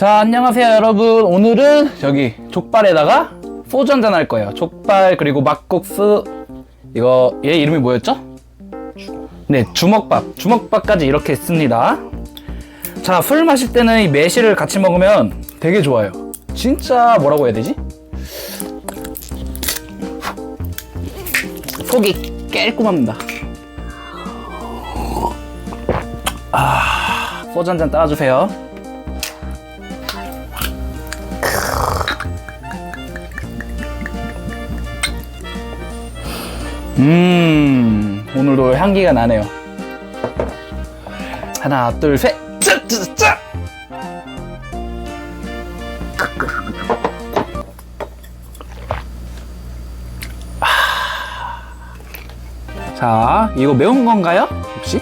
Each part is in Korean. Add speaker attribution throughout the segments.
Speaker 1: 자, 안녕하세요, 여러분. 오늘은 여기 족발에다가 소주 한잔 할 거예요. 족발, 그리고 막국수. 이거, 얘 이름이 뭐였죠? 네, 주먹밥. 주먹밥까지 이렇게 있습니다. 자, 술 마실 때는 이 매실을 같이 먹으면 되게 좋아요. 진짜 뭐라고 해야 되지? 속이 깔끔합니다. 아, 소주 한잔 따라주세요. 음, 오늘도 향기가 나네요. 하나, 둘, 셋, 짜, 짜, 짜! 아. 자, 이거 매운 건가요? 혹시?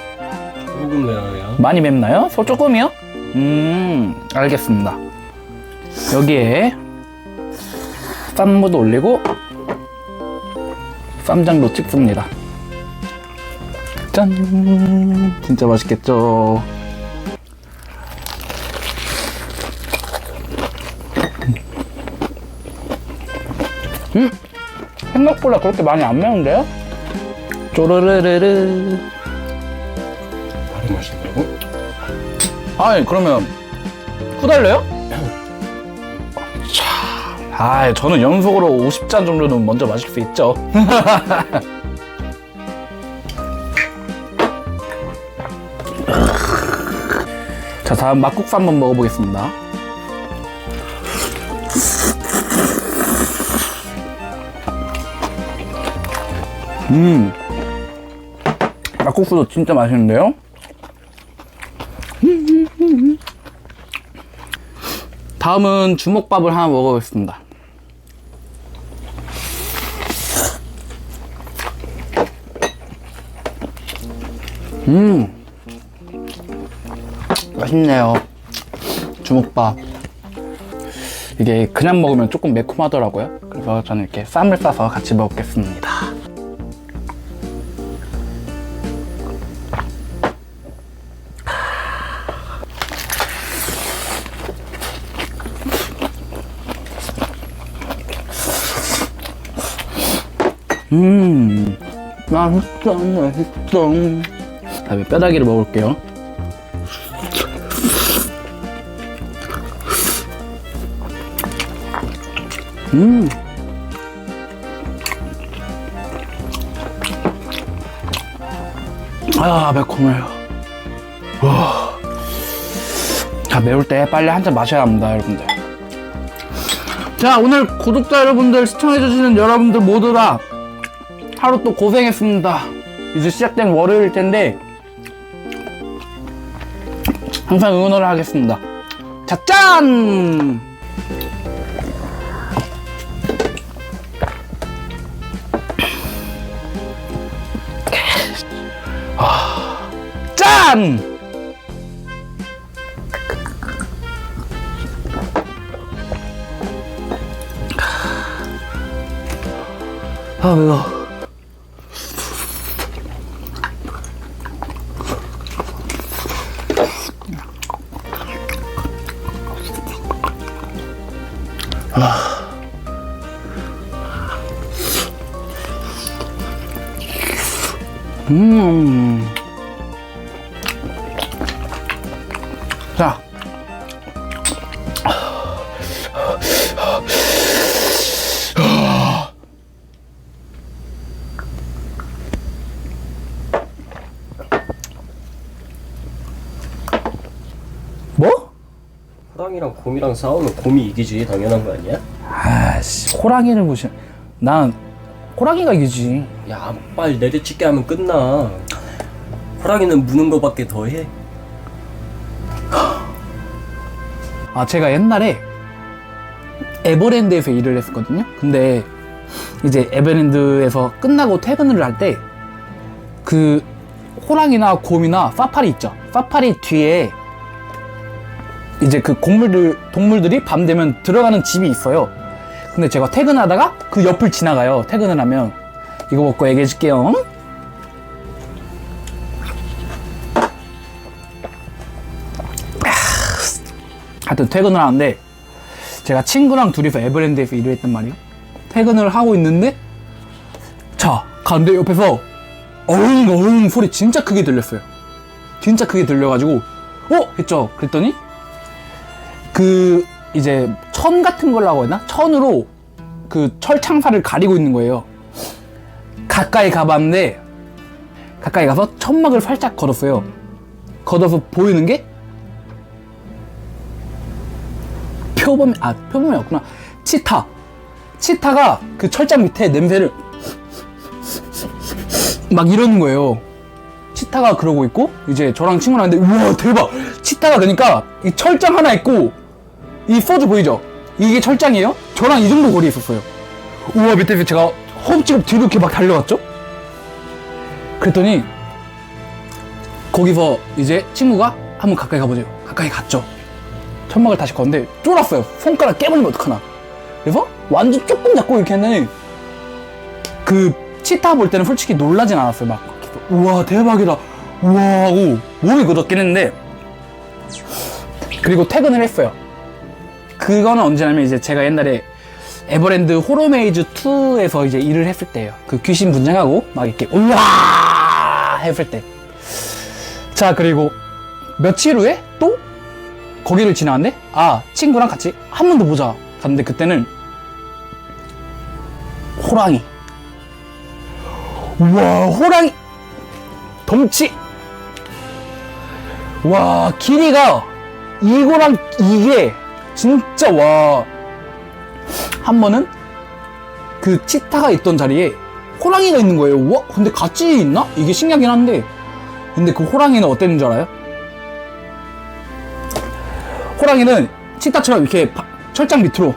Speaker 2: 조금 매워요.
Speaker 1: 많이 맵나요? 소 조금이요? 음, 알겠습니다. 여기에 쌈무도 올리고 쌈장도 찍습니다. 짠! 진짜 맛있겠죠? 음! 생각보다 그렇게 많이 안 매운데요? 쪼르르르르.
Speaker 2: 바로 마신다고?
Speaker 1: 아니 그러면 후달려요? 참, 아 저는 연속으로 50잔 정도는 먼저 마실 수 있죠. 자 다음 막국수 한번 먹어보겠습니다. 음, 막국수도 진짜 맛있는데요? 다음은 주먹밥을 하나 먹어보겠습니다. 음, 맛있네요. 주먹밥. 이게 그냥 먹으면 조금 매콤하더라고요. 그래서 저는 이렇게 쌈을 싸서 같이 먹겠습니다. 음, 맛있어, 맛있어. 다음에 뼈다귀를 먹을게요. 음. 아, 매콤해요. 와. 자, 매울 때 빨리 한 잔 마셔야 합니다, 여러분들. 자, 오늘 구독자 여러분들, 시청해주시는 여러분들 모두 다 하루 또 고생했습니다. 이제 시작된 월요일 텐데, 항상 응원을 하겠습니다. 자, 짠! 아, 짠! 아, 매워. 음. 자. 뭐?
Speaker 2: 호랑이랑 곰이랑 싸우면 곰이 이기지 당연한 거 아니야?
Speaker 1: 아씨, 호랑이를 보시. 난 호랑이가 이기지.
Speaker 2: 야 빨리 내리찍게 하면 끝나. 호랑이는 무는 거밖에 더 해.
Speaker 1: 아, 제가 옛날에 에버랜드에서 일을 했었거든요. 근데 이제 에버랜드에서 끝나고 퇴근을 할 때 그 호랑이나 곰이나 사파리 있죠. 사파리 뒤에 이제 그 동물들, 동물들이 밤 되면 들어가는 집이 있어요. 근데 제가 퇴근하다가 그 옆을 지나가요. 퇴근을 하면. 이거 먹고 얘기해 줄게요. 하여튼 퇴근을 하는데 제가 친구랑 둘이서 에버랜드에서 일을 했단 말이에요. 퇴근을 하고 있는데 자 가는데 옆에서 어흥 어흥 소리 진짜 크게 들렸어요. 진짜 크게 들려가지고 어 했죠. 그랬더니 그 이제 천 같은 걸라고 했나? 천으로 그 철창살을 가리고 있는 거예요. 가까이 가봤는데 가까이 가서 천막을 살짝 걸었어요. 걷어서 보이는 게 표범 아 표범이었구나. 치타. 치타가 그 철장 밑에 냄새를 막 이러는 거예요. 치타가 그러고 있고 이제 저랑 친구랑 하는데 우와 대박. 치타가 그러니까 이 철장 하나 있고 이 소주 보이죠? 이게 철장이에요? 저랑 이 정도 거리에 있었어요. 우와 밑에 제가 허겁지겁 뒤로 이렇게 막 달려갔죠? 그랬더니 거기서 이제 친구가 한번 가까이 가보세요. 가까이 갔죠. 천막을 다시 걷는데 쫄았어요. 손가락 깨버리면 어떡하나. 그래서 완전 조금 잡고 이렇게 했는데 그 치타 볼 때는 솔직히 놀라진 않았어요. 막 우와 대박이다. 우와 하고 몸이 굳었긴 했는데 그리고 퇴근을 했어요. 그거는 언제냐면 이제 제가 옛날에 에버랜드 호로메이즈 2에서 이제 일을 했을 때예요. 그 귀신 분장하고 막 이렇게 우와 했을 때. 자 그리고 며칠 후에 또 거기를 지나갔는데 아 친구랑 같이 한 번 더 보자 갔는데 그때는 호랑이. 우와 호랑이 덩치. 와 길이가 이거랑 이게 진짜 와. 한 번은 그 치타가 있던 자리에 호랑이가 있는 거예요. 와, 근데 같이 있나? 이게 신기하긴 한데. 근데 그 호랑이는 어땠는 줄 알아요? 호랑이는 치타처럼 이렇게 바- 철장 밑으로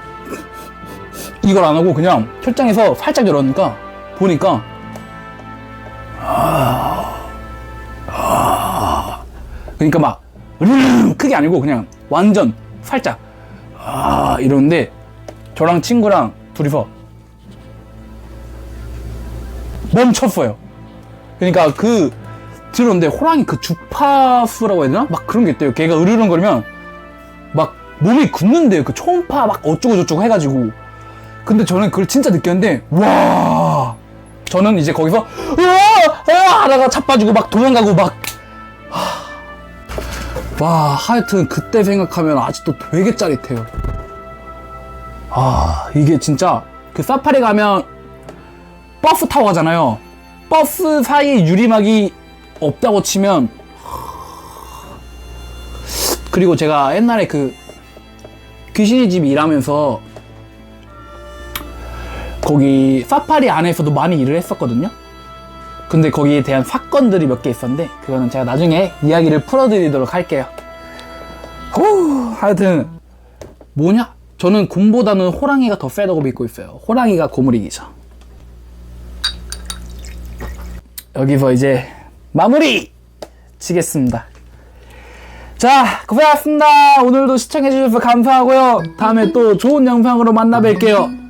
Speaker 1: 이걸 안 하고 그냥 철장에서 살짝 열었으니까 보니까 그러니까 막 크게 아니고 그냥 완전 살짝 아 이러는데 저랑 친구랑 둘이서 멈췄어요. 그러니까 그 들었는데 호랑이 그 주파수라고 해야 되나? 막 그런 게 있대요. 걔가 으르렁거리면 막 몸이 굳는데요. 그 초음파 막 어쩌고 저쩌고 해가지고. 근데 저는 그걸 진짜 느꼈는데 와 저는 이제 거기서 으아 으아 하다가 자빠지고 막 도망가고 막 와, 하여튼 그때 생각하면 아직도 되게 짜릿해요. 아, 이게 진짜 그 사파리 가면 버스 타고 가잖아요. 버스 사이에 유리막이 없다고 치면 그리고 제가 옛날에 그 귀신의 집 일하면서 거기 사파리 안에서도 많이 일을 했었거든요. 근데 거기에 대한 사건들이 몇 개 있었는데 그거는 제가 나중에 이야기를 풀어드리도록 할게요. 후, 하여튼 뭐냐? 저는 곰보다는 호랑이가 더 세다고 믿고 있어요. 호랑이가 고물 이기죠. 여기서 이제 마무리 치겠습니다. 자, 고생하셨습니다. 오늘도 시청해주셔서 감사하고요. 다음에 또 좋은 영상으로 만나 뵐게요.